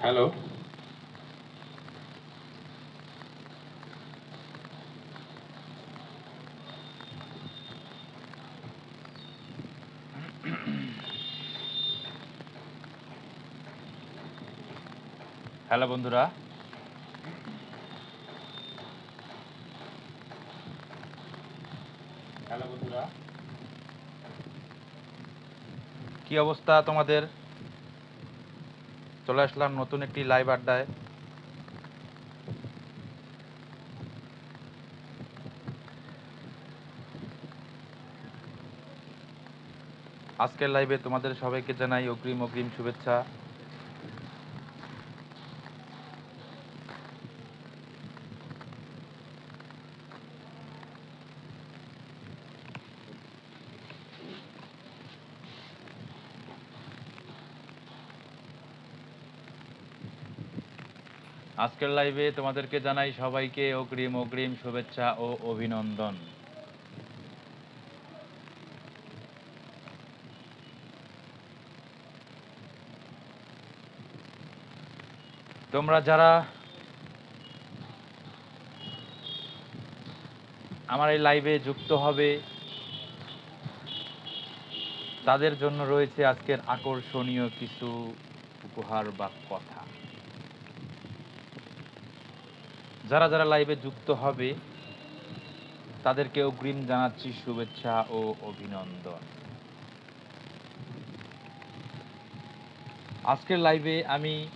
Hello hello বন্ধুরা। Hello বন্ধুরা। কি অবস্থা তোমাদের? চলে আসলাম নতুন একটি লাইভ আড্ডায়। আজকের লাইভে তোমাদের সবাইকে জানাই অগ্রিম অগ্রিম শুভেচ্ছা। আজকের লাইভে তোমাদেরকে জানাই সবাইকে অগ্রিম অগ্রিম শুভেচ্ছা ও অভিনন্দন। তোমরা যারা আমার এই লাইভে যুক্ত হবে, তাদের জন্য রয়েছে আজকের আকর্ষণীয় কিছু উপহার বা কথা। যারা যারা লাইভে যুক্ত হবে, তাদেরকে অগ্রিম জানাচ্ছি শুভেচ্ছা ও অভিনন্দন। আজকের লাইভে আমি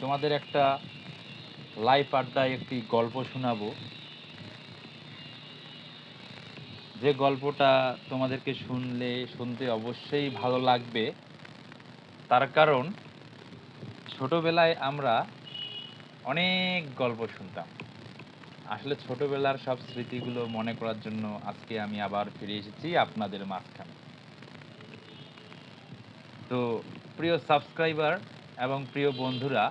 তোমাদের একটা লাইভ আড্ডায় একটি গল্প শোনাবো। যে গল্পটা তোমাদেরকে শুনলে, শুনতে অবশ্যই ভালো লাগবে। তার কারণ, ছোটবেলায় আমরা অনেক গল্প শুনতাম। আসলে ছোটবেলার সব স্মৃতিগুলো মনে করার জন্য আজকে আমি আবার ফিরে এসেছি আপনাদের মাঝখানে। তো প্রিয় সাবস্ক্রাইবার এবং প্রিয় বন্ধুরা,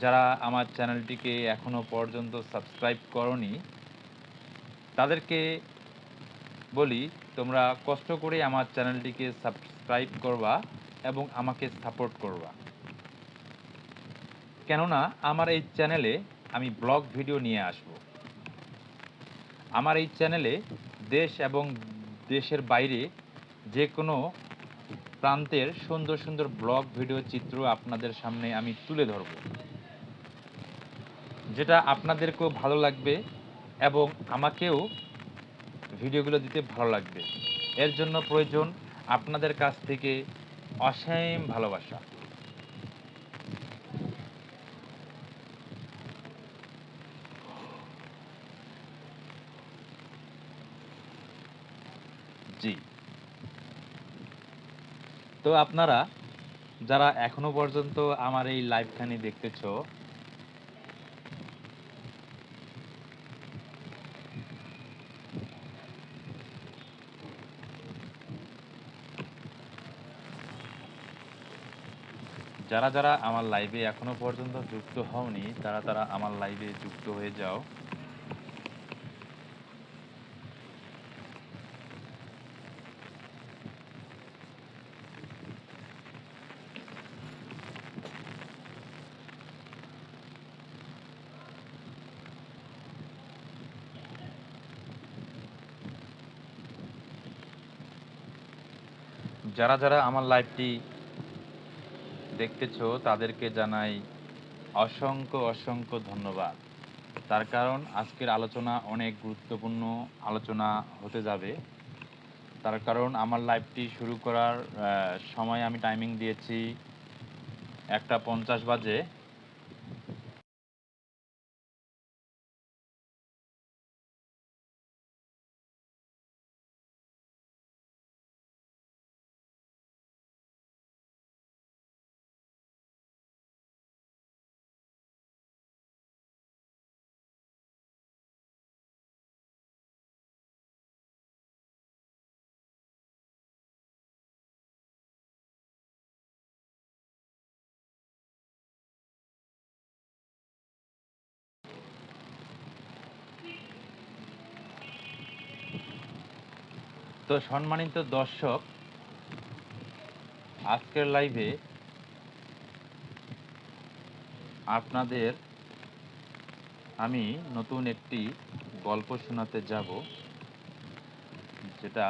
যারা আমার চ্যানেলটিকে এখনও পর্যন্ত সাবস্ক্রাইব করনি, তাদেরকে বলি, তোমরা কষ্ট করে আমার চ্যানেলটিকে সাবস্ক্রাইব করবা এবং আমাকে সাপোর্ট করবা। কেননা আমার এই চ্যানেলে আমি ব্লগ ভিডিও নিয়ে আসব। আমার এই চ্যানেলে দেশ এবং দেশের বাইরে যে কোনো প্রান্তের সুন্দর সুন্দর ব্লগ, ভিডিও, চিত্র আপনাদের সামনে আমি তুলে ধরব। যেটা আপনাদেরকেও ভালো লাগবে এবং আমাকেও ভিডিওগুলো দিতে ভালো লাগবে। এর জন্য প্রয়োজন আপনাদের কাছ থেকে অসীম ভালোবাসা। জি। তো আপনারা যারা এখনও পর্যন্ত আমার এই লাইভখানি দেখতেছো, যারা যারা আমার লাইভে এখনও পর্যন্ত যুক্ত হওনি, তারা তারা আমার লাইভে যুক্ত হয়ে যাও। যারা যারা আমার লাইভটি দেখতেছ, তাদেরকে জানাই অসংখ্য অসংখ্য ধন্যবাদ। তার কারণ আজকের আলোচনা অনেক গুরুত্বপূর্ণ আলোচনা হতে যাবে। তার কারণ আমার লাইভটি শুরু করার সময় আমি টাইমিং দিয়েছি একটা পঞ্চাশ বাজে। তো সম্মানিত দর্শক আজকের লাইভে আপনাদের আমি নতুন একটি গল্প শোনাতে যাব যেটা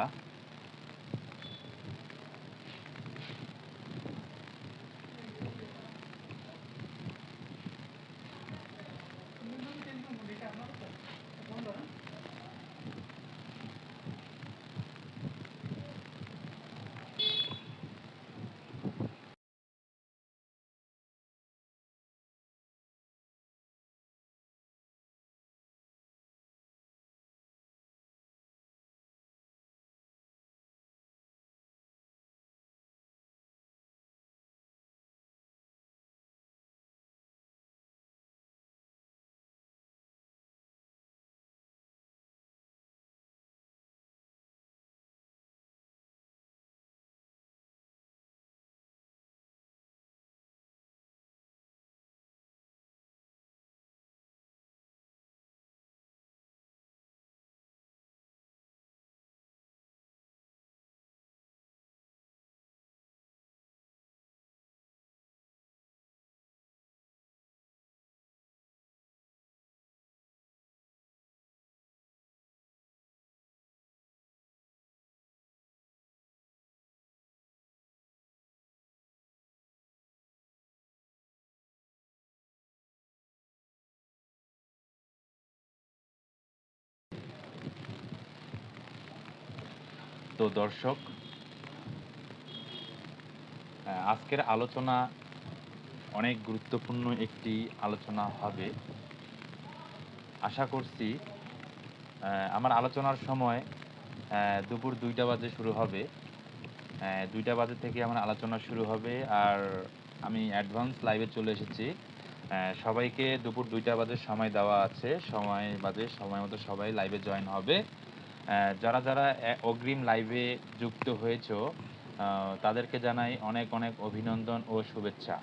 তো দর্শক আজকের আলোচনা অনেক গুরুত্বপূর্ণ একটি আলোচনা হবে। আশা করছি আমার আলোচনার সময় দুপুর দুইটা বাজে শুরু হবে। দুইটা বাজে থেকে আমার আলোচনা শুরু হবে আর আমি অ্যাডভান্স লাইভে চলে এসেছি। সবাইকে দুপুর দুইটা বাজে সময় দেওয়া আছে। সময় বাজে, সময় মতো সবাই লাইভে জয়েন হবে। যারা যারা অগ্রিম লাইভে যুক্ত হয়েছ তাদেরকে জানাই অনেক অনেক অভিনন্দন ও শুভেচ্ছা।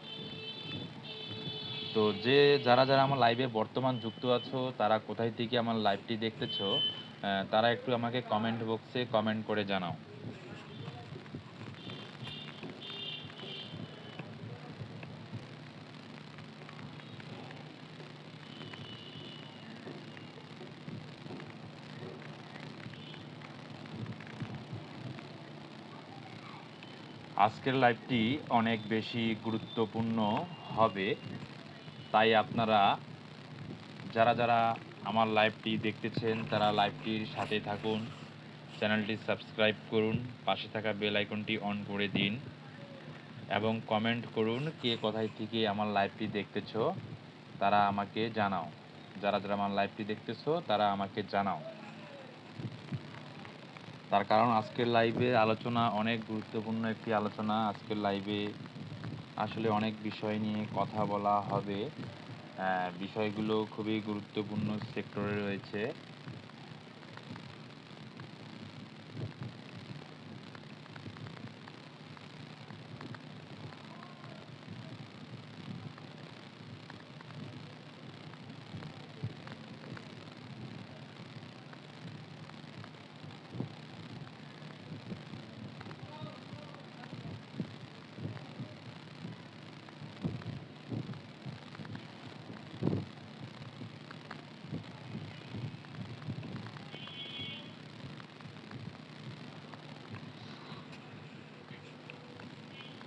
তো যে যারা যারা আমার লাইভে বর্তমান যুক্ত আছো, তারা কোথায় থেকে আমার লাইভটি দেখতেছো তারা একটু আমাকে কমেন্ট বক্সে কমেন্ট করে জানাও। আজকের লাইভটি অনেক বেশি গুরুত্বপূর্ণ হবে। তাই আপনারা যারা যারা আমার লাইভটি দেখতেছেন, তারা লাইভটির সাথে থাকুন। চ্যানেলটি সাবস্ক্রাইব করুন, পাশে থাকা বেল আইকনটি অন করে দিন। এবং কমেন্ট করুন, কে কোথায় থেকে আমার লাইভটি দেখতেছো, তারা আমাকে জানাও। যারা যারা আমার লাইভটি দেখতেছো, তারা আমাকে জানাও। তার কারণ আজকের লাইভে আলোচনা অনেক গুরুত্বপূর্ণ একটি আলোচনা। আজকের লাইভে আসলে অনেক বিষয় নিয়ে কথা বলা হবে। বিষয়গুলো খুবই গুরুত্বপূর্ণ সেক্টরে রয়েছে।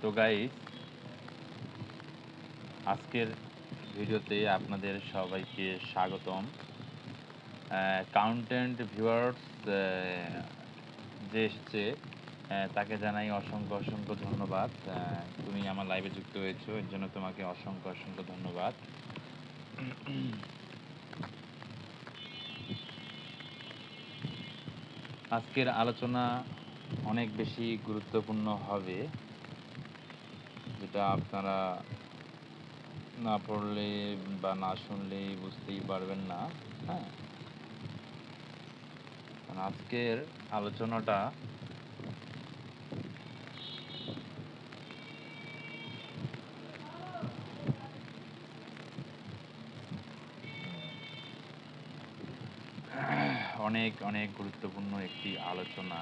তো গাইস আজকের ভিডিওতে আপনাদের সবাইকে স্বাগতম। কাউন্টেন্ট ভিউয়ার্স যে এসেছে তাকে জানাই অসংখ্য অসংখ্য ধন্যবাদ। তুমি আমার লাইভে যুক্ত হয়েছো, এর জন্য তোমাকে অসংখ্য অসংখ্য ধন্যবাদ। আজকের আলোচনা অনেক বেশি গুরুত্বপূর্ণ হবে। যেটা আপনারা না পড়লে বা না শুনলে বুঝতেই পারবেন না হ্যাঁ? আজকের আলোচনাটা অনেক অনেক গুরুত্বপূর্ণ একটি আলোচনা।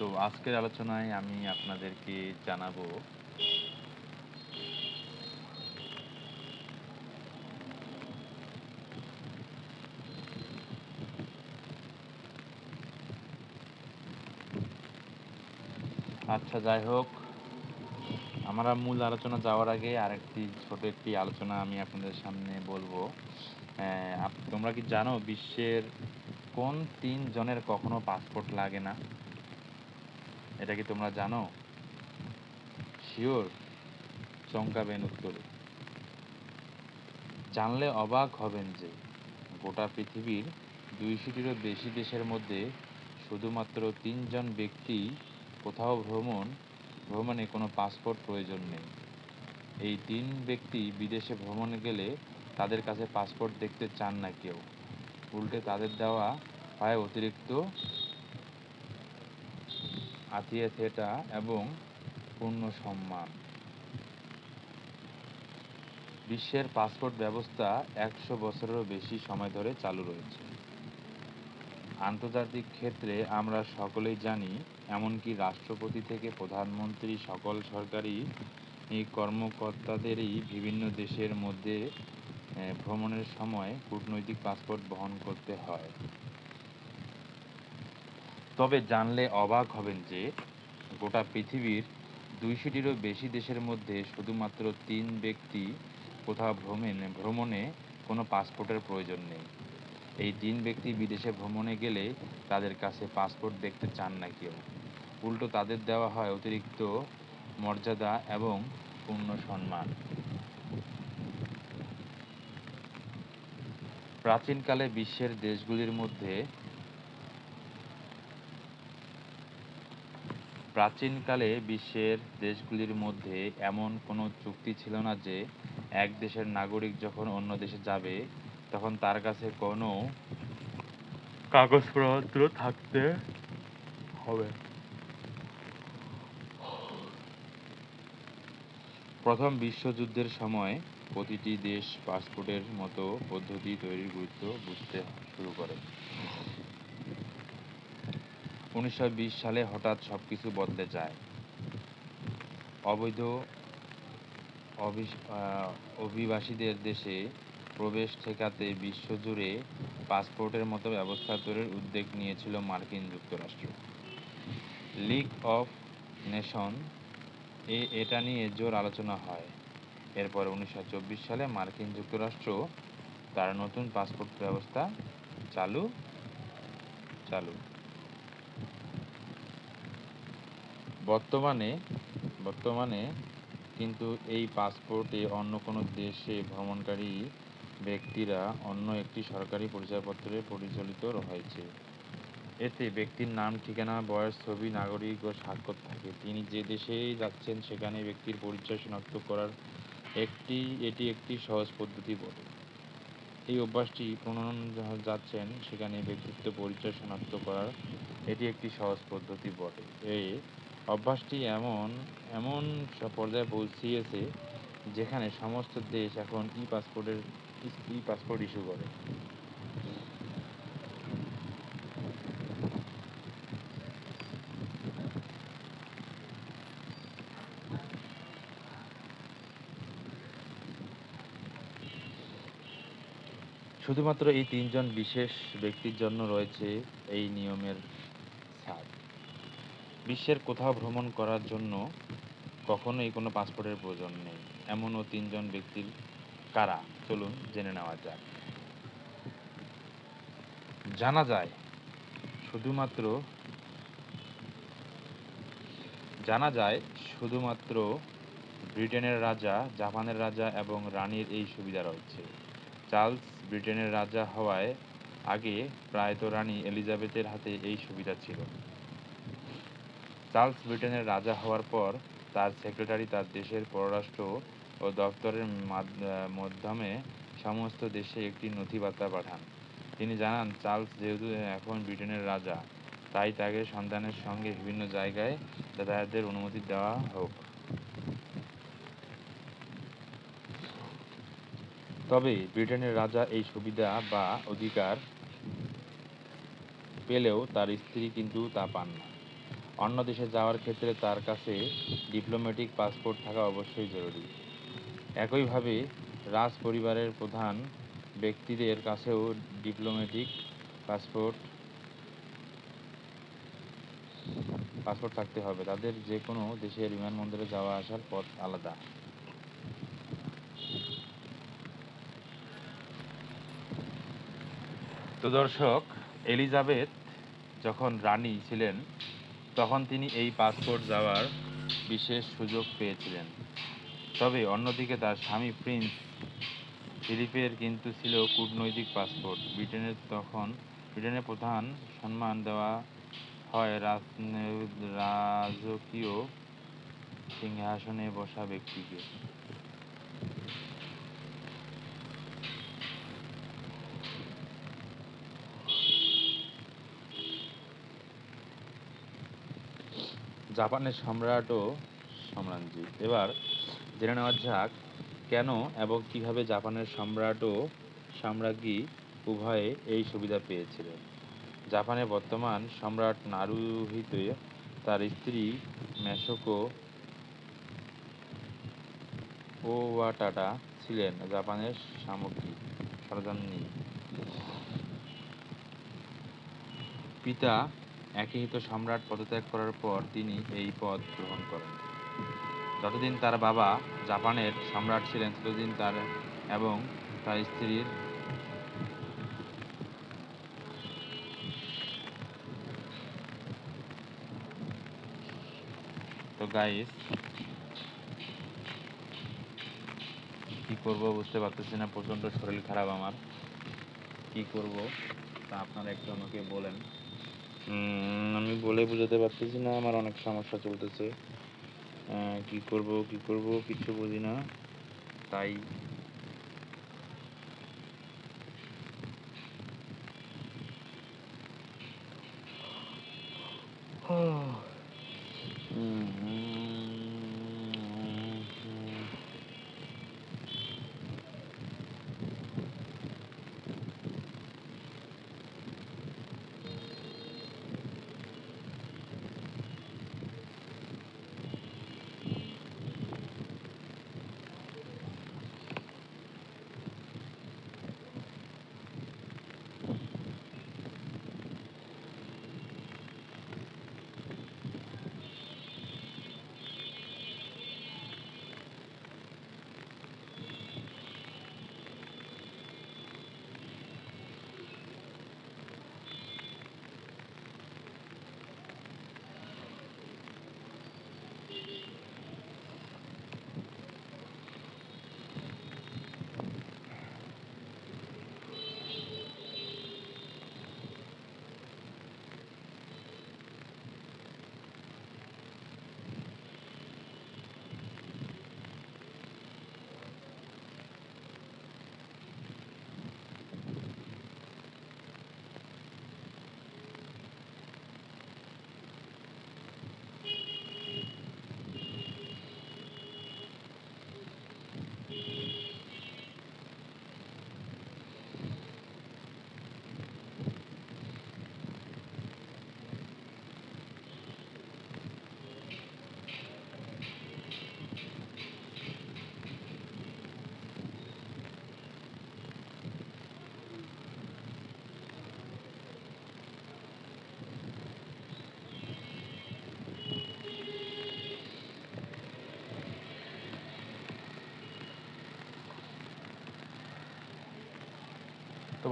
তো আজকের আলোচনায় আমি আপনাদেরকে জানাব আচ্ছা যাই হোক। আমরা মূল আলোচনা যাওয়ার আগে আরেকটি ছোট একটি আলোচনা আমি আপনাদের সামনে বলব। তোমরা কি জানো বিশ্বের কোন তিন জনের কখনো পাসপোর্ট লাগে না? এটা কি তোমরা জানো? শিওর চমকাবেন উত্তরে। জানলে অবাক হবেন যে গোটা পৃথিবীর দুইশোটিরও বেশি দেশের মধ্যে শুধুমাত্র তিনজন ব্যক্তি কোথাও ভ্রমণ, ভ্রমণে কোনো পাসপোর্ট প্রয়োজন নেই। এই তিন ব্যক্তি বিদেশে ভ্রমণে গেলে তাদের কাছে পাসপোর্ট দেখতে চান না কেউ। উল্টে তাদের দেওয়া হয় অতিরিক্ত আতিথেয়তা এবং পূর্ণ সম্মান। বিশ্বের পাসপোর্ট ব্যবস্থা একশো বছরেরও বেশি সময় ধরে চালু রয়েছে। আন্তর্জাতিক ক্ষেত্রে আমরা সকলেই জানি, এমনকি রাষ্ট্রপতি থেকে প্রধানমন্ত্রী সকল সরকারি কর্মকর্তাদেরই বিভিন্ন দেশের মধ্যে ভ্রমণের সময় কূটনৈতিক পাসপোর্ট বহন করতে হয়। তবে জানলে অবাক হবেন যে গোটা পৃথিবীর দুইশোটিরও বেশি দেশের মধ্যে শুধুমাত্র তিন ব্যক্তি কোথাও ভ্রমণে ভ্রমণে কোনো পাসপোর্টের প্রয়োজন নেই। এই তিন ব্যক্তি বিদেশে ভ্রমণে গেলে তাদের কাছে পাসপোর্ট দেখতে চান না কেউ। উল্টো তাদের দেওয়া হয় অতিরিক্ত মর্যাদা এবং পূর্ণ সম্মান। প্রাচীনকালে বিশ্বের দেশগুলির মধ্যে প্রাচীনকালে বিশ্বের দেশগুলির মধ্যে এমন কোনো চুক্তি ছিল না যে এক দেশের নাগরিক যখন অন্য দেশে যাবে, তখন তার কাছে কোনো কাগজপত্র থাকতে হবে। প্রথম বিশ্বযুদ্ধের সময় প্রতিটি দেশ পাসপোর্টের মতো পদ্ধতি তৈরির গুরুত্ব বুঝতে শুরু করে। উনিশশো বিশ সালে হঠাৎ সব কিছু বদলে যায়। অবৈধ অভিবাসীদের দেশে প্রবেশ ঠেকাতে বিশ্বজুড়ে পাসপোর্টের মতো ব্যবস্থা তৈরির উদ্যোগ নিয়েছিল মার্কিন যুক্তরাষ্ট্র। লিগ অফ নেশন এ এটা নিয়ে জোর আলোচনা হয়। এরপর উনিশশো চব্বিশ সালে মার্কিন যুক্তরাষ্ট্র তার নতুন পাসপোর্ট ব্যবস্থা চালু চালু। বর্তমানে বর্তমানে কিন্তু এই পাসপোর্টে অন্য কোনো দেশে ভ্রমণকারী ব্যক্তিরা অন্য একটি সরকারি পরিচয়পত্রে পরিচালিত হয়েছে এতে ব্যক্তির নাম, ঠিকানা, বয়স, ছবি, নাগরিক ও স্বাক্ষর থাকে। তিনি যে দেশে যাচ্ছেন, সেখানে ব্যক্তির পরিচয় শনাক্ত করার একটি, এটি একটি সহজ পদ্ধতি বটে। এই অভ্যাসটি প্রণয়ন যাচ্ছেন, সেখানে ব্যক্তিত্ব পরিচয় শনাক্ত করার এটি একটি সহজ পদ্ধতি বটে। এই অভ্যাসটি এমন এমন পর্যায়ে পৌঁছিয়েছে যেখানে সমস্ত দেশ এখন ই পাসপোর্টের ই পাসপোর্ট ইস্যু করে। শুধুমাত্র এই তিনজন বিশেষ ব্যক্তির জন্য রয়েছে এই নিয়মের ছাড়। বিশ্বের কোথাও ভ্রমণ করার জন্য কখনোই কোনো পাসপোর্টের প্রয়োজন নেই। এমনও তিনজন ব্যক্তির কারা? চলুন জেনে নেওয়া যাক। জানা যায়, শুধুমাত্র জানা যায়, শুধুমাত্র ব্রিটেনের রাজা, জাপানের রাজা এবং রানীর এই সুবিধা রয়েছে। চার্লস ব্রিটেনের রাজা হওয়ায় আগে প্রায়ত রানী এলিজাবেথের হাতে এই সুবিধা ছিল। চার্লস ব্রিটেনের রাজা হওয়ার পর তার সেক্রেটারি তার দেশের পররাষ্ট্র ও দপ্তরের মাধ্যমে সমস্ত দেশে একটি নথিবার্তা পাঠান। তিনি জানান, চার্লস যেহেতু এখন ব্রিটেনের রাজা, তাই তাকে সন্তানের সঙ্গে বিভিন্ন জায়গায় যাতায়াতের অনুমতি দেওয়া হোক। তবে ব্রিটেনের রাজা এই সুবিধা বা অধিকার পেলেও তার স্ত্রী কিন্তু তা পান না। অন্য দেশে যাওয়ার ক্ষেত্রে তার কাছে ডিপ্লোম্যাটিক পাসপোর্ট থাকা অবশ্যই জরুরি। একইভাবে রাজ পরিবারের প্রধান ব্যক্তিদের কাছেও ডিপ্লোম্যাটিক পাসপোর্ট পাসপোর্ট থাকতে হবে। তাদের যে কোনো দেশের বিমানবন্দরে যাওয়া আসার পথ আলাদা। তো দর্শক, এলিজাবেথ যখন রানী ছিলেন তখন তিনি এই পাসপোর্ট যাওয়ার বিশেষ সুযোগ পেয়েছিলেন। তবে অন্যদিকে তার স্বামী প্রিন্স ফিলিপের কিন্তু ছিল কূটনৈতিক পাসপোর্ট। ব্রিটেনের তখন, ব্রিটেনের প্রধান সম্মান দেওয়া হয় রাজ- রাজকীয় সিংহাসনে বসা ব্যক্তিকে। জাপানের সম্রাট ও সম্রাজ্ঞী। এবার জেনে নেওয়া যাক কেন এবং কীভাবে জাপানের সম্রাট ও সাম্রাজ্ঞী উভয়ে এই সুবিধা পেয়েছিলেন। জাপানের বর্তমান সম্রাট নারুহিতো তার স্ত্রী মেসোকো ওয়াটাটা ছিলেন জাপানের সামগ্রী সরদারনি পিতা একীহিত সম্রাট পদত্যাগ করার পর তিনি এই পদ গ্রহণ করেন। যতদিন তার বাবা জাপানের সম্রাট ছিলেন, ততদিন তার এবং তার স্ত্রীর তো গাইস, কি করব বুঝতে পারতেছি না প্রচণ্ড শরীর খারাপ আমার। কি করব তা আপনারা একটু আমাকে বলেন। আমি বলে বোঝাতে পারতেছি না আমার অনেক সমস্যা চলতেছে। কি করব কি করব কিছু বুঝি না। তাই হুম,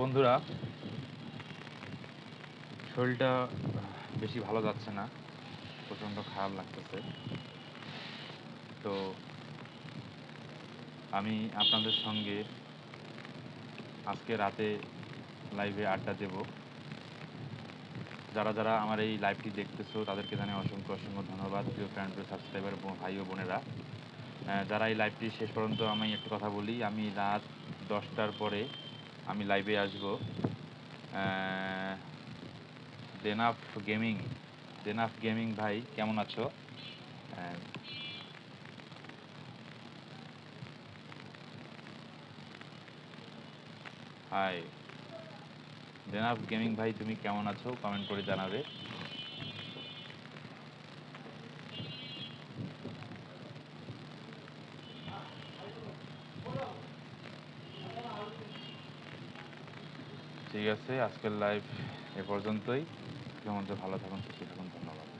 বন্ধুরা, শরীরটা বেশি ভালো যাচ্ছে না, প্রচণ্ড খারাপ লাগতেছে। তো আমি আপনাদের সঙ্গে আজকে রাতে লাইভে আড্ডা দেব। যারা যারা আমার এই লাইভটি দেখতেছো, তাদেরকে জানাই অসংখ্য অসংখ্য ধন্যবাদ, প্রিয় ফ্রেন্ড প্রিয় সাবস্ক্রাইবার ভাই ও বোনেরা। যারা এই লাইভটি শেষ পর্যন্ত আমি একটু কথা বলি, আমি রাত দশটার পরে আমি লাইভে আসব। দেনাফ গেমিং দেনাফ গেমিং ভাই, কেমন আছো? হাই দেনাফ গেমিং ভাই, তুমি কেমন আছো? কমেন্ট করে জানাবে ঠিক আছে আজকের লাইভ এ পর্যন্তই। কেমন ভালো থাকুন সুস্থ থাকুন ধন্যবাদ।